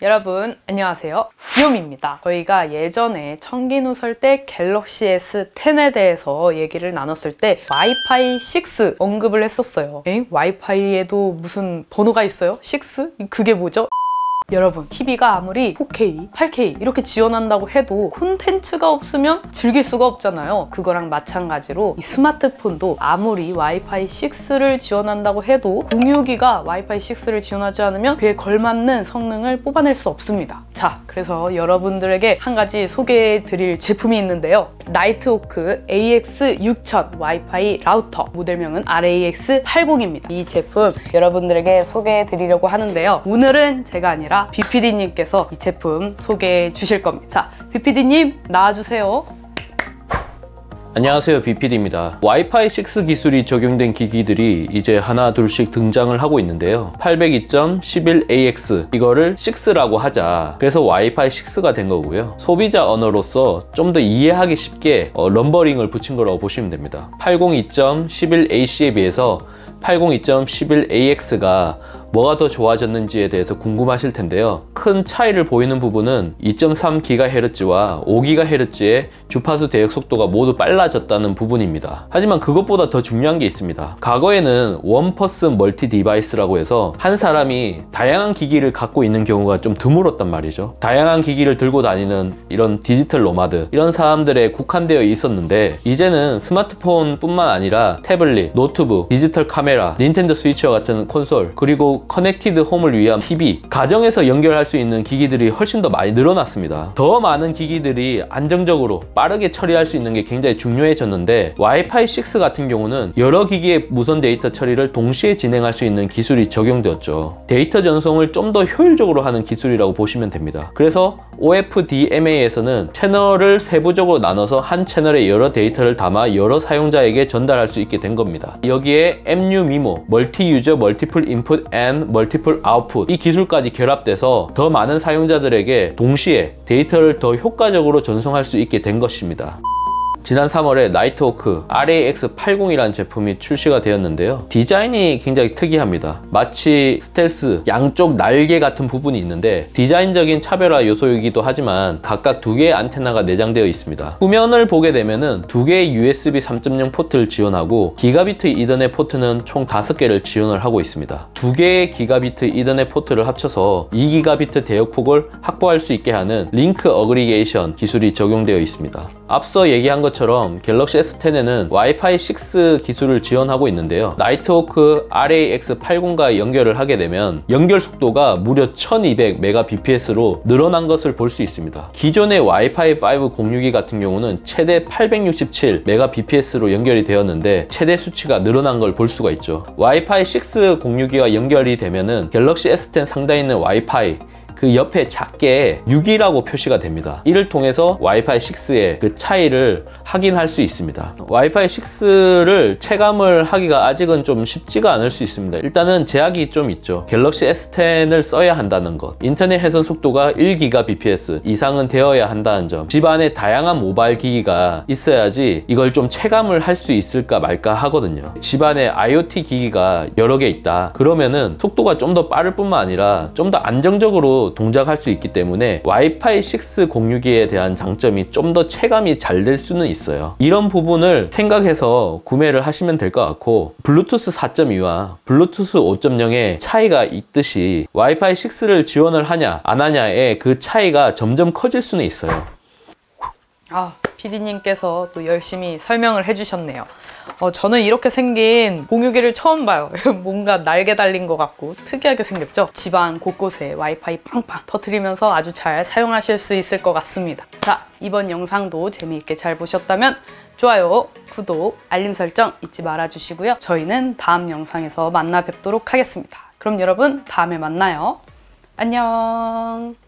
여러분 안녕하세요 기욤입니다 저희가 예전에 청기누 설때 갤럭시 S10에 대해서 얘기를 나눴을 때 와이파이 6 언급을 했었어요 에? 와이파이에도 무슨 번호가 있어요? 6? 그게 뭐죠? 여러분 TV가 아무리 4K, 8K 이렇게 지원한다고 해도 콘텐츠가 없으면 즐길 수가 없잖아요. 그거랑 마찬가지로 이 스마트폰도 아무리 와이파이 6를 지원한다고 해도 공유기가 와이파이 6를 지원하지 않으면 그에 걸맞는 성능을 뽑아낼 수 없습니다. 자 그래서 여러분들에게 한 가지 소개해 드릴 제품이 있는데요. 나이트호크 AX6000 와이파이 라우터. 모델명은 RAX80입니다. 이 제품 여러분들에게 소개해 드리려고 하는데요. 오늘은 제가 아니라 BPD님께서 이 제품 소개해 주실 겁니다. 자, BPD님 나와주세요. 안녕하세요 BPD입니다. 와이파이 6 기술이 적용된 기기들이 이제 하나 둘씩 등장을 하고 있는데요. 802.11ax 이거를 6라고 하자. 그래서 와이파이 6가 된 거고요. 소비자 언어로서 좀 더 이해하기 쉽게 어, 럼버링을 붙인 거라고 보시면 됩니다. 802.11ac에 비해서 802.11ax가 뭐가 더 좋아졌는지에 대해서 궁금하실 텐데요. 큰 차이를 보이는 부분은 2.3GHz와 5GHz의 주파수 대역 속도가 모두 빨라졌다는 부분입니다. 하지만 그것보다 더 중요한 게 있습니다. 과거에는 원퍼슨 멀티 디바이스라고 해서 한 사람이 다양한 기기를 갖고 있는 경우가 좀 드물었단 말이죠. 다양한 기기를 들고 다니는 이런 디지털 노마드 이런 사람들에 국한되어 있었는데 이제는 스마트폰뿐만 아니라 태블릿, 노트북, 디지털 카메라, 닌텐도 스위치와 같은 콘솔 그리고 커넥티드 홈을 위한 TV, 가정에서 연결할 수 있는 기기들이 훨씬 더 많이 늘어났습니다. 더 많은 기기들이 안정적으로 빠르게 처리할 수 있는 게 굉장히 중요해졌는데 와이파이 6 같은 경우는 여러 기기의 무선 데이터 처리를 동시에 진행할 수 있는 기술이 적용되었죠. 데이터 전송을 좀 더 효율적으로 하는 기술이라고 보시면 됩니다. 그래서 OFDMA에서는 채널을 세부적으로 나눠서 한 채널에 여러 데이터를 담아 여러 사용자에게 전달할 수 있게 된 겁니다. 여기에 MU 미모, 멀티 유저 멀티플 인풋 앤 멀티플 아웃풋 이 기술까지 결합돼서 더 많은 사용자들에게 동시에 데이터를 더 효과적으로 전송할 수 있게 된 것입니다. 지난 3월에 나이트워크 RAX80이라는 제품이 출시가 되었는데요. 디자인이 굉장히 특이합니다. 마치 스텔스 양쪽 날개 같은 부분이 있는데 디자인적인 차별화 요소이기도 하지만 각각 두 개의 안테나가 내장되어 있습니다. 후면을 보게 되면 두 개의 USB 3.0 포트를 지원하고 기가비트 이더넷 포트는 총 5개를 지원을 하고 있습니다. 두 개의 기가비트 이더넷 포트를 합쳐서 2기가비트 대역폭을 확보할 수 있게 하는 링크 어그리게이션 기술이 적용되어 있습니다. 앞서 얘기한 것처럼 갤럭시 S10에는 와이파이 6 기술을 지원하고 있는데요. 나이트워크 RAX80과 연결을 하게 되면 연결 속도가 무려 1200Mbps로 늘어난 것을 볼 수 있습니다. 기존의 와이파이 5 공유기 같은 경우는 최대 867Mbps로 연결이 되었는데 최대 수치가 늘어난 걸 볼 수가 있죠. 와이파이 6 공유기와 연결이 되면은 갤럭시 S10 상단에 있는 와이파이 그 옆에 작게 6이라고 표시가 됩니다. 이를 통해서 와이파이 6의 그 차이를 확인할 수 있습니다. 와이파이 6를 체감을 하기가 아직은 좀 쉽지가 않을 수 있습니다. 일단은 제약이 좀 있죠. 갤럭시 S10을 써야 한다는 것. 인터넷 회선 속도가 1GBps 이상은 되어야 한다는 점. 집안에 다양한 모바일 기기가 있어야지 이걸 좀 체감을 할 수 있을까 말까 하거든요. 집안에 IoT 기기가 여러 개 있다. 그러면은 속도가 좀 더 빠를 뿐만 아니라 좀 더 안정적으로 동작할 수 있기 때문에 와이파이 6 공유기에 대한 장점이 좀 더 체감이 잘 될 수는. 있어요. 이런 부분을 생각해서 구매를 하시면 될 것 같고 블루투스 4.2와 블루투스 5.0의 차이가 있듯이 와이파이 6를 지원을 하냐 안 하냐의 그 차이가 점점 커질 수는 있어요. 아, PD님께서 또 열심히 설명을 해주셨네요. 어, 저는 이렇게 생긴 공유기를 처음 봐요. 뭔가 날개 달린 것 같고 특이하게 생겼죠? 집안 곳곳에 와이파이 팡팡 터트리면서 아주 잘 사용하실 수 있을 것 같습니다. 자, 이번 영상도 재미있게 잘 보셨다면 좋아요, 구독, 알림 설정 잊지 말아주시고요. 저희는 다음 영상에서 만나 뵙도록 하겠습니다. 그럼 여러분 다음에 만나요. 안녕.